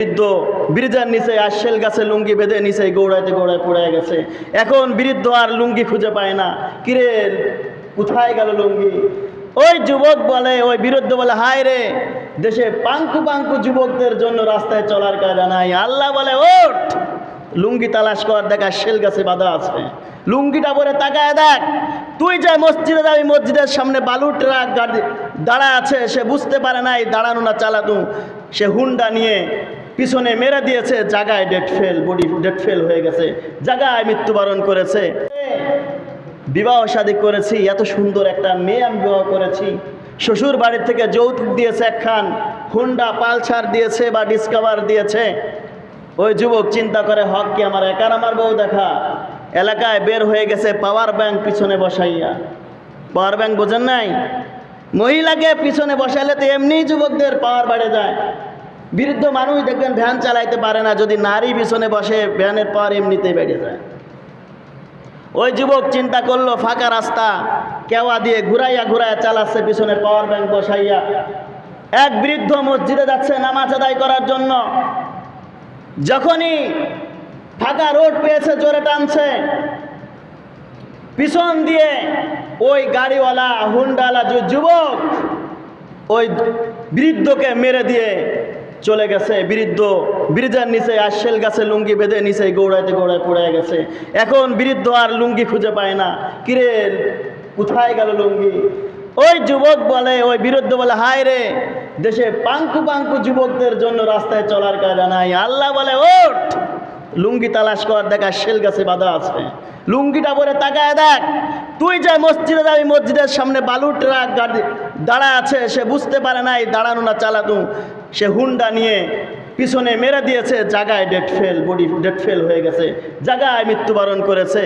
বৃদ্ধ, ব্রিজের নিচে আশেল গাছে লুঙ্গি বেঁধে নিচে গৌড়াইতে গৌড়ায় পড়ে গেছে। এখন বৃদ্ধ আর লুঙ্গি খুঁজে পায় না। কিরে, কোথায় গেল লুঙ্গি? ওই যুবক বলে, ওই বিরুদ্ধ বলে, হায় রে, দেশে পাঙ্কু পাঙ্কু যুবকদের জন্য রাস্তায় চলার কায়দা নাই। আল্লাহ বলে, ওঠ! লুঙ্গি তালাশ কর, দেখা শেল গাছে বাঁধা আছে। লুঙ্গিটা পরে তাকায় দেখ। তুই যে মসজিদে যাবি, মসজিদের সামনে বালু ট্রাক গাড়ি দাঁড়া আছে, সে বুঝতে পারে নাই, দাঁড়ানো না চালাতু সে হুন্ডা নিয়ে পিছনে মেরে দিয়েছে, জায়গায় date fail body date fail হয়ে গেছে, জায়গায় মৃত্যুবরণ করেছে। বিবাহ শাদী করেছি, এত সুন্দর একটা মেয়ে আমি বিবাহ করেছি। শ্বশুর বাড়ির থেকে যৌতুক দিয়েছে একখান, হুন্ডা পালসার দিয়েছে বা ডিসকভার দিয়েছে। ওই যুবক চিন্তা করে, হক কি আমার একার আমার বউ দেখা? এলাকায় বের হয়ে গেছে পাওয়ার ব্যাংক পিছনে বসাইয়া। পাওয়ার ব্যাংক বোঝেন নাই? মহিলাকে পিছনে বসাইলে তো এমনিই যুবকদের পাওয়ার বেড়ে যায়। বৃদ্ধ মানুষ দেখবেন ভ্যান চালাইতে পারে না, যদি নারী পিছনে বসে, ভ্যানের পাওয়ার এমনিতেই বেড়ে যায়। ওই যুবক চিন্তা করল, ফাঁকা রাস্তা, কেওয়া দিয়ে ঘুরাইয়া ঘুরাইয়া চালাচ্ছে পিছনে পাওয়ার ব্যাংক বসাইয়া। এক বৃদ্ধ মসজিদে যাচ্ছে নামাজ আদায় করার জন্য। যখনই ফাঁকা রোড পেয়েছে, জোরে টানছে। পিছন দিয়ে ওই গাড়িওয়ালা হুন্ডাওয়ালা যে যুবক, ওই বৃদ্ধকে মেরে দিয়ে চলে গেছে বৃদ্ধ ব্রিজের নিচে আশেল গাছে লুঙ্গি বেঁধে নিচে গৌড়াইতে গৌড়ায় পড়ে গেছে। এখন বৃদ্ধ আর লুঙ্গি খুঁজে পায় না। কিরে, কোথায় গেল লুঙ্গি? ওই যুবক বলে, ওই বিরুদ্ধ বলে, হায় রে, দেশে পাঙ্কু পাঙ্কু যুবকদের জন্য রাস্তায় চলার কায়দা নাই। আল্লাহ বলে, ওঠ! লুঙ্গি তালাশ কর, দেখা শেল গাছে বাঁধা আছে। লুঙ্গিটা পরে তাকায় দেখ, তুই যে মসজিদে যাবি, মসজিদের সামনে বালু ট্রাক গাড়ি দাঁড়া আছে, সে বুঝতে পারে নাই দাঁড়ানো না চালাতু সে হুন্ডা নিয়ে পিছনে মেরে দিয়েছে, জায়গায় date fail body date fail হয়ে গেছে, জায়গায় মৃত্যুবরণ করেছে।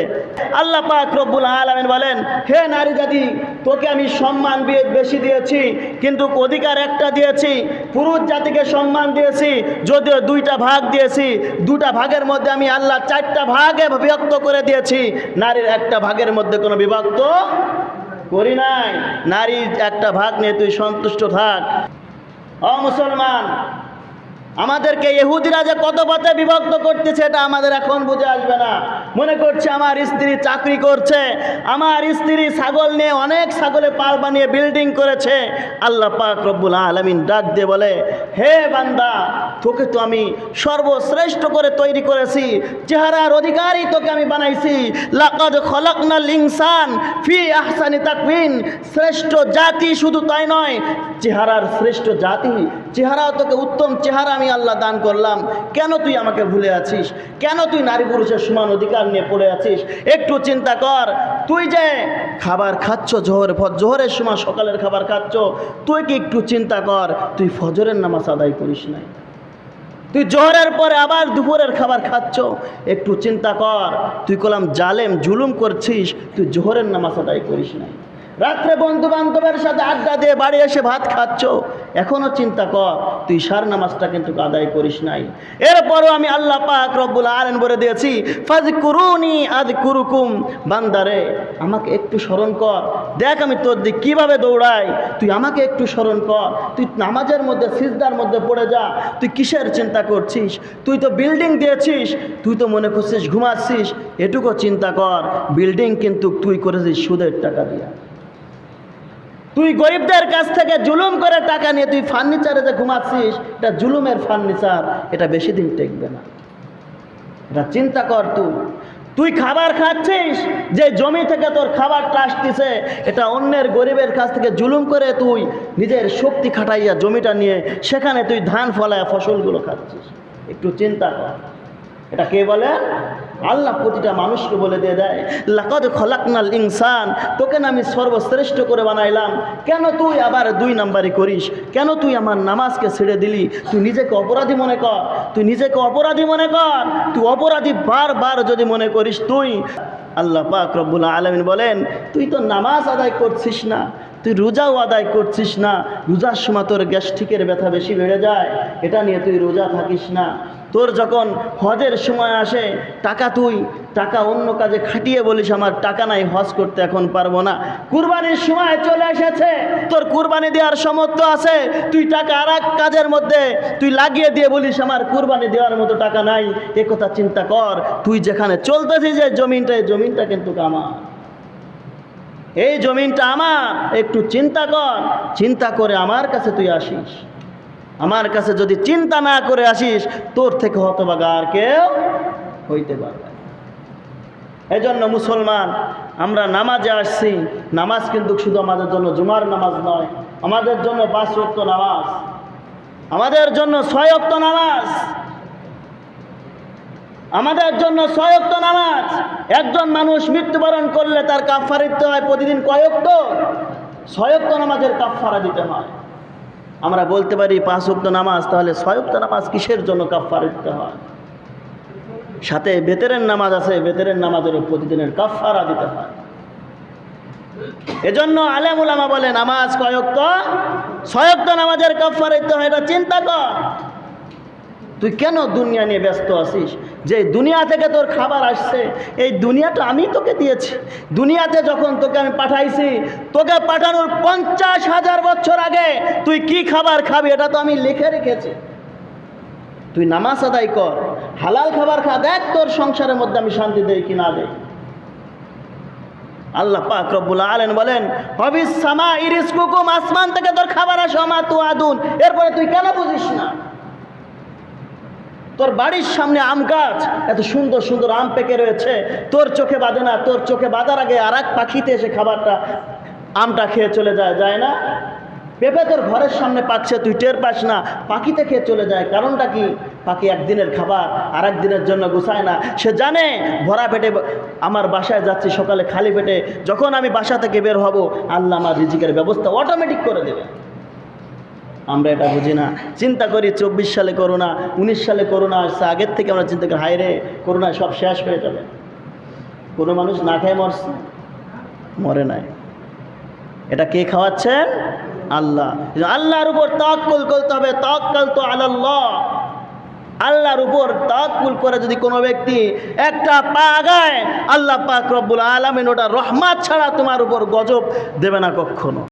আল্লাহ পাক রব্বুল আলমিন বলেন, হে নারী জাতি, তোকে আমি সম্মান বেশি দিয়েছি, কিন্তু অধিকার একটা দিয়েছি, পুরুষ জাতিকে সম্মান দিয়েছি, যদিও দুইটা ভাগ দিয়েছি, দুটা ভাগের মধ্যে আমি আল্লাহ চারটা ভাগে বিভক্ত করে দিয়েছি, নারীর একটা ভাগের মধ্যে কোনো বিভক্ত করি নাই নারীর একটা ভাগ নিয়ে তুই সন্তুষ্ট থাক। অ মুসলমান আমাদেরকে ইহুদিরা যে কত পথে বিভক্ত করতেছে, এটা আমাদের এখন বুঝে আসবে না। মনে করছে আমার স্ত্রী চাকরি করছে, আমার স্ত্রী ছাগল নিয়ে অনেক ছাগলে পাল বানিয়ে বিল্ডিং করেছে। আল্লাহ পাক রব্বুল আলমিন ডাক দিয়ে বলে, হে বান্দা, তোকে তো আমি সর্বশ্রেষ্ঠ করে তৈরি করেছি, চেহারার অধিকারী তোকে আমি বানাইছি। লাকাদ খলাকনাল লিংসান ফি আহসানি তাকবিন শ্রেষ্ঠ জাতি শুধু তাই নয়, চেহারার শ্রেষ্ঠ জাতি, চেহারাও তোকে উত্তম চেহারা আমি আল্লাহ দান করলাম, কেন তুই আমাকে ভুলে আছিস? কেন তুই নারী পুরুষের সমান অধিকার নিয়ে পড়ে আছিস? একটু চিন্তা কর, তুই যে খাবার খাচ্ছ জোহর জোহরের সময় সকালের খাবার খাচ্ছ, তুই কি একটু চিন্তা কর, তুই ফজরের নামাজ আদায় করিস নাই তুই জোহরের পরে আবার দুপুরের খাবার খাচ্ছ, একটু চিন্তা কর, তুই কলাম জালেম, জুলুম করছিস, তুই জোহরের নামাজ আদায় করিস নাই রাত্রে বন্ধু বান্ধবের সাথে আড্ডা দিয়ে বাড়ি এসে ভাত খাচ্ছ। এখনও চিন্তা কর, তুই সার নামাজটা কিন্তু আদায় করিস নাই। এরপরও আমি আল্লাহ পাক রব্বুল আলেন বলে দিয়েছি ফাজ কুরুনি আজ কুরুকুম বান্দারে, আমাকে একটু স্মরণ কর। দেখ আমি তোর দিক কীভাবে দৌড়াই। তুই আমাকে একটু স্মরণ কর। তুই নামাজের মধ্যে, সিজদার মধ্যে পড়ে যা। তুই কিসের চিন্তা করছিস? তুই তো বিল্ডিং দিয়েছিস। তুই তো মনে করছিস ঘুমাচ্ছিস। এটুকু চিন্তা কর, বিল্ডিং কিন্তু তুই করেছিস সুদের টাকা দিয়া। তুই গরিবদের কাছ থেকে জুলুম করে টাকা নিয়ে তুই ফার্নিচারে যে ঘুমাচ্ছিস, এটা জুলুমের ফার্নিচার, এটা বেশি দিন টেকবে না। এটা চিন্তা কর তুই। তুই খাবার খাচ্ছিস, যে জমি থেকে তোর খাবারটা আসতেছে, এটা অন্যের গরিবের কাছ থেকে জুলুম করে তুই নিজের শক্তি খাটাইয়া জমিটা নিয়ে সেখানে তুই ধান ফলায় ফসলগুলো খাচ্ছিস। একটু চিন্তা কর। এটা কে বলে? আল্লাহ প্রতিটা মানুষকে বলে দিয়ে দেয়, লাকদ খলাকনাল ইনসান, তোকে না আমি সর্বশ্রেষ্ঠ করে বানাইলাম। কেন তুই আবার দুই নাম্বারই করিস? কেন তুই আমার নামাজকে ছেড়ে দিলি? তুই নিজেকে অপরাধী মনে কর, তুই নিজেকে অপরাধী মনে কর, তুই অপরাধী বারবার যদি মনে করিস তুই। আল্লাহ পাক রব্বুল আলমিন বলেন, তুই তো নামাজ আদায় করছিস না, তুই রোজাও আদায় করছিস না, রোজার সময় তোর গ্যাস্ট্রিকের ব্যথা বেশি বেড়ে যায়, এটা নিয়ে তুই রোজা থাকিস না। তোর যখন হজের সময় আসে, টাকা তুই, টাকা অন্য কাজে খাটিয়ে বলিস, আমার টাকা নাই, হজ করতে এখন পারব না। কুরবানির সময় চলে এসেছে। তোর কুরবানি দেওয়ার সমর্থ আছে। তুই টাকা আর কাজের মধ্যে তুই লাগিয়ে দিয়ে বলিস, আমার কুরবানি দেওয়ার মতো টাকা নাই, এ কথা চিন্তা কর। তুই যেখানে চলতেছিস যে জমিনটা, এই জমিনটা কিন্তু আমার। এই জমিনটা আমার, একটু চিন্তা কর। চিন্তা করে আমার কাছে তুই আসিস। আমার কাছে যদি চিন্তা না করে আসিস, তোর থেকে হতবাগা আর কেউ হইতে পারবে এই জন্য মুসলমান, আমরা নামাজে আসছি। নামাজ কিন্তু শুধু আমাদের জন্য জুমার নামাজ নয়, আমাদের জন্য ওয়াক্ত নামাজ, আমাদের জন্য ছয় ওয়াক্ত নামাজ, আমাদের জন্য ছয়ক্ত নামাজ। একজন মানুষ মৃত্যুবরণ করলে তার কাফারা দিতে হয় প্রতিদিন কয়ক্ত ছয়ক্ত নামাজের কাফারা দিতে হয়। আমরা বলতে পারি পাঁচ উক্ত নামাজ, তাহলে ছয় উক্ত নামাজ কিসের জন্য কাফারা দিতে হয়? সাথে বেতেরের নামাজ আছে বেতেরের নামাজেরও প্রতিদিনের কাফারা দিতে হয়। এজন্য আলেম উলামা বলে নামাজ কয়ক্ত ছয়ক্ত নামাজের কাফারা দিতে হয়, এটা চিন্তা কর। তুই কেন দুনিয়া নিয়ে ব্যস্ত আছিস? যে দুনিয়া থেকে তোর খাবার আসছে, এই দুনিয়াটা আমি তোকে দিয়েছি। দুনিয়াতে যখন তোকে আমি পাঠাইছি, তোকে পাঠানোর পঞ্চাশ হাজার বছর আগে তুই কি খাবার খাবি এটা তো আমি লিখে রেখেছি। তুই নামাজ আদায় কর, হালাল খাবার খা, দেখ তোর সংসারের মধ্যে আমি শান্তি দেই কি না দেই। আল্লাহ পাক রব্বুল আলেন বলেন, হবিস সামা ইরিস কুকুম আসমান থেকে তোর খাবার আসো আমা তু আদুন এরপরে তুই কেন বুঝিস না? তোর বাড়ির সামনে আম গাছ, এত সুন্দর সুন্দর আম পেকে রয়েছে, তোর চোখে বাঁধে না, তোর চোখে বাঁধার আগে আর এক পাখিতে এসে খাবারটা, আমটা খেয়ে চলে যায় যায় না? পেঁপে তোর ঘরের সামনে পাচ্ছে, তুই টের পাস না, পাখিতে খেয়ে চলে যায়, কারণটা কি? পাখি একদিনের খাবার আর একদিনের জন্য গুছায় না। সে জানে, ভরা পেটে আমার বাসায় যাচ্ছি সকালে খালি পেটে, যখন আমি বাসা থেকে বের হব, আল্লাহ আমার রিজিকের ব্যবস্থা অটোমেটিক করে দেবে। আমরা এটা বুঝি না। চিন্তা করি চব্বিশ সালে করোনা, উনিশ সালে করোনা আসছে, আগের থেকে আমরা চিন্তা করি হায় রে করোনা সব শেষ হয়ে যাবে। কোনো মানুষ না খেয়ে মরছে। মরে নাই। এটা কে খাওয়াচ্ছেন? আল্লাহ। আল্লাহর উপর তাক্কুল করতে হবে তাক্কাল তো আল্লাহ আল্লাহর উপর তাক্কুল করে যদি কোনো ব্যক্তি একটা পা আগায়, আল্লাহ পাক রব্বুল আলমিন ওটা রহমাত ছাড়া তোমার উপর গজব দেবে না কখনো।